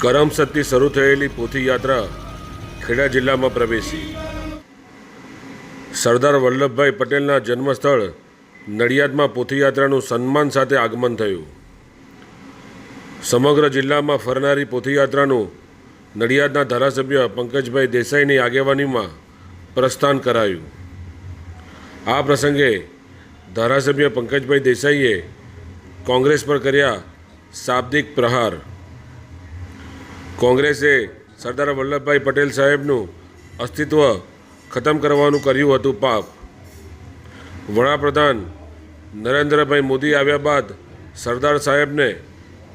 કરમસદથી શરૂ થયેલી પોથી યાત્રા ખેડા જિલ્લામાં પ્રવેશી. સરદાર વલ્લભભાઈ પટેલના જન્મસ્થળ નડિયાદમાં પોથીયાત્રાનું સન્માન સાથે આગમન થયું. સમગ્ર જિલ્લામાં ફરનારી પોથીયાત્રાનું નડિયાદના ધારાસભ્ય પંકજભાઈ દેસાઈની આગેવાનીમાં પ્રસ્થાન કરાયું. આ પ્રસંગે ધારાસભ્ય પંકજભાઈ દેસાઈએ કોંગ્રેસ પર કર્યા શાબ્દિક પ્રહાર. કોંગ્રેસે સરદાર વલ્લભભાઈ પટેલ સાહેબનું અસ્તિત્વ ખતમ કરવાનું કર્યું હતું પાપ. વડાપ્રધાન નરેન્દ્રભાઈ મોદી આવ્યા બાદ સરદાર સાહેબને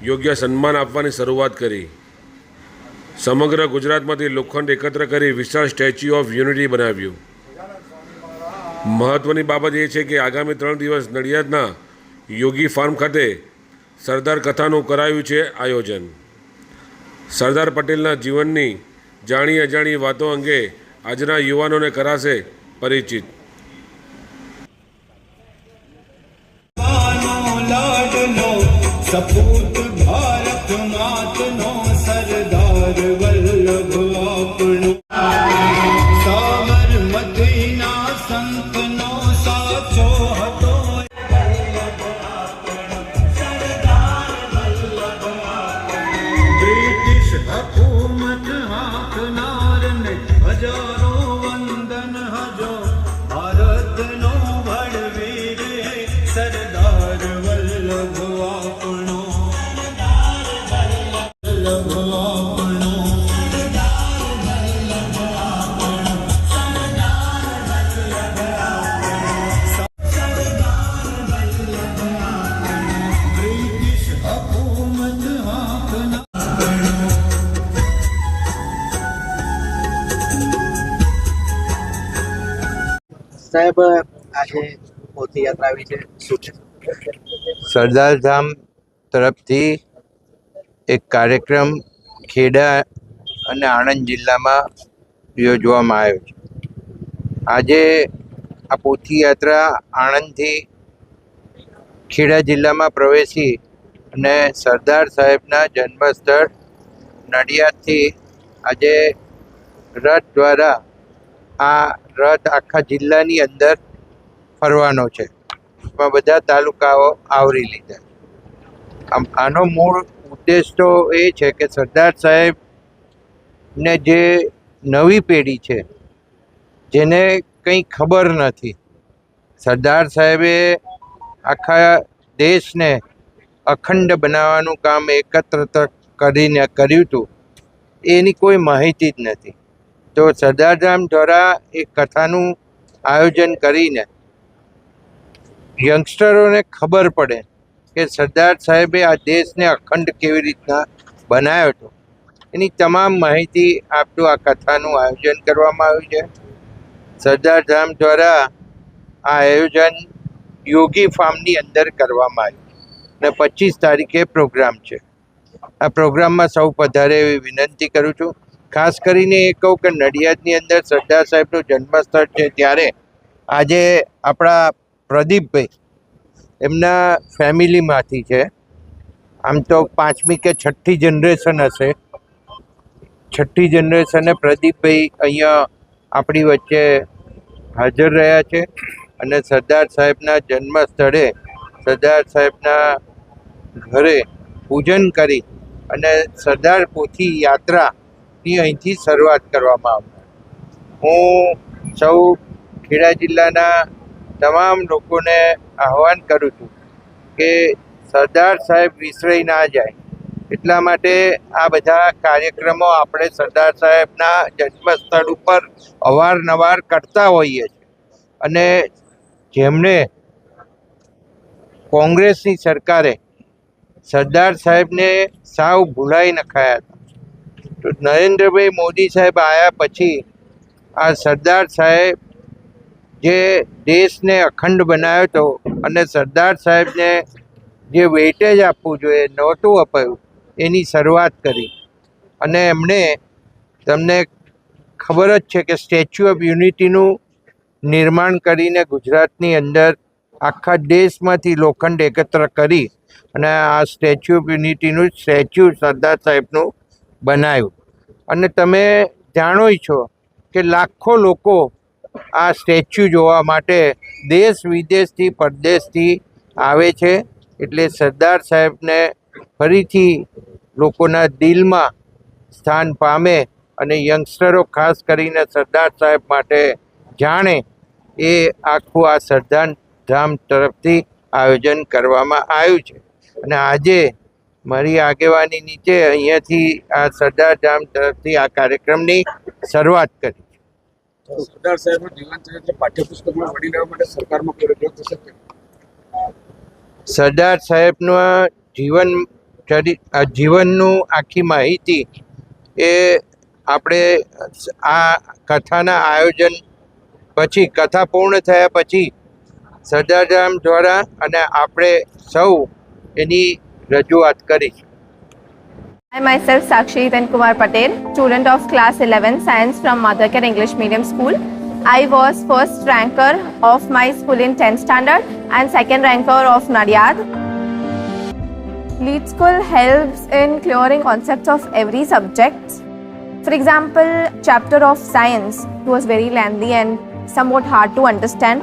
યોગ્ય સન્માન આપવાની શરૂઆત કરી. સમગ્ર ગુજરાતમાંથી લોખંડ એકત્ર કરી વિશાળ સ્ટેચ્યુ ઓફ યુનિટી બનાવ્યું. મહત્ત્વની બાબત એ છે કે આગામી ત્રણ દિવસ નડિયાદના યોગી ફાર્મ ખાતે સરદાર કથાનું કરાયું છે આયોજન. સરદાર પટેલના જીવનની જાણી અજાણી વાતો અંગે આજના યુવાનોને કરાશે પરિચિત. સપૂત ભારત માતનો સરદાર વલ્લભ अपो मत हाँकना સાહેબ, આજે પોતે યાત્રા આવી છે. શું છે? સરદારધામ તરફથી એક કાર્યક્રમ ખેડા અને આણંદ જિલ્લામાં યોજવામાં આવ્યો છે. આજે આ પોથી યાત્રા આણંદથી ખેડા જિલ્લામાં પ્રવેશી અને સરદાર સાહેબના જન્મસ્થળ નડિયાદથી આજે રથ દ્વારા આ રથ આખા જિલ્લાની અંદર ફરવાનો છે. એમાં બધા તાલુકાઓ આવરી લીધા. આમ, આનો મૂળ ઉદ્દેશ તો એ છે કે સરદાર સાહેબને જે નવી પેઢી છે, જેને કંઈ ખબર નથી, સરદાર સાહેબે આખા દેશને અખંડ બનાવવાનું કામ એકત્ર કરીને કર્યું હતું, એની કોઈ માહિતી જ નથી. તો સરદારધામ દ્વારા એક કથાનું આયોજન કરીને યંગસ્ટરોને ખબર પડે કે સરદાર સાહેબે આ દેશને અખંડ કેવી રીતના બનાવ્યો હતો. એની તમામ માહિતી આપતું આ કથાનું આયોજન કરવામાં આવ્યું છે. સરદારધામ દ્વારા આ આયોજન યોગી ફાર્મની અંદર કરવામાં આવ્યું અને પચીસ તારીખે પ્રોગ્રામ છે. આ પ્રોગ્રામમાં સૌ પધારે એવી વિનંતી કરું છું ખાસ કરીને એ કહું કે નડિયાદની અંદર સરદાર સાહેબનું જન્મસ્થળ છે ત્યારે આજે આપણા પ્રદીપભાઈ એમના ફેમિલીમાંથી છે. આમ તો પાંચમી કે છઠ્ઠી જનરેશન હશે. છઠ્ઠી જનરેશને પ્રદીપભાઈ અહીંયા આપણી વચ્ચે હાજર રહ્યા છે અને સરદાર સાહેબના જન્મ સ્થળે સરદાર સાહેબના ઘરે પૂજન કરી અને સરદાર પોથી યાત્રાની અહીંથી શરૂઆત કરવામાં આવશે હું સૌ ખેડા જિલ્લાના તમામ લોકોને આહવાન કરું છું કે સરદાર સાહેબ વિસરાઈ ના જાય. એટલા માટે આ બધા કાર્યક્રમો આપણે સરદાર સાહેબના જન્મસ્થળ ઉપર અવારનવાર કરતા હોઈએ છીએ. અને જેમણે કોંગ્રેસની સરકારે સરદાર સાહેબને સાવ ભૂલાઈ નખાયા હતા. તો નરેન્દ્રભાઈ મોદી સાહેબ આવ્યા પછી આ સરદાર સાહેબ જે દેશને અખંડ બનાવ્યો હતો અને સરદાર સાહેબને જે વેટેજ આપવું જોઈએ, નહોતું અપાયું, એની શરૂઆત કરી. અને એમણે તમને ખબર જ છે કે સ્ટેચ્યુ ઓફ યુનિટીનું નિર્માણ કરીને ગુજરાતની અંદર આખા દેશમાંથી લોખંડ એકત્ર કરી અને આ સ્ટેચ્યુ ઓફ યુનિટીનું સ્ટેચ્યુ સરદાર સાહેબનું બનાવ્યું. અને તમે જાણો છો કે લાખો લોકો આ સ્ટેચ્યુ જોવા માટે દેશ વિદેશથી, પરદેશથી આવે છે. એટલે સરદાર સાહેબને ફરીથી લોકોના દિલમાં સ્થાન પામે અને યંગસ્ટરો ખાસ કરીને સરદાર સાહેબ માટે જાણે એ આખું આ સરદાર ધામ તરફથી આયોજન કરવામાં આવ્યું છે. અને આજે મારી આગેવાની નીચે અહીંયાથી આ સરદાર ધામ તરફથી આ કાર્યક્રમની શરૂઆત કરી. સરદાર સાહેબનું જીવન ચરિત્ર પાઠ્યપુસ્તકમાં વડી લેવા માટે સરકારમાં કોઈ રજૂઆત થશે સરદાર સાહેબનું જીવન આ જીવનનું આખી માહિતી એ આપણે આ કથાના આયોજન પછી કથા પૂર્ણ થયા પછી સરદારધામ દ્વારા અને આપણે સૌ એની રજૂઆત કરી I myself Sakshi Then Kumar Patel, student of class 11 science from Mothercare English Medium School. I was first ranker of my school in 10th standard and second ranker of Nadiad. Lead School helps in clearing concepts of every subject. For example, chapter of science was very lengthy and somewhat hard to understand.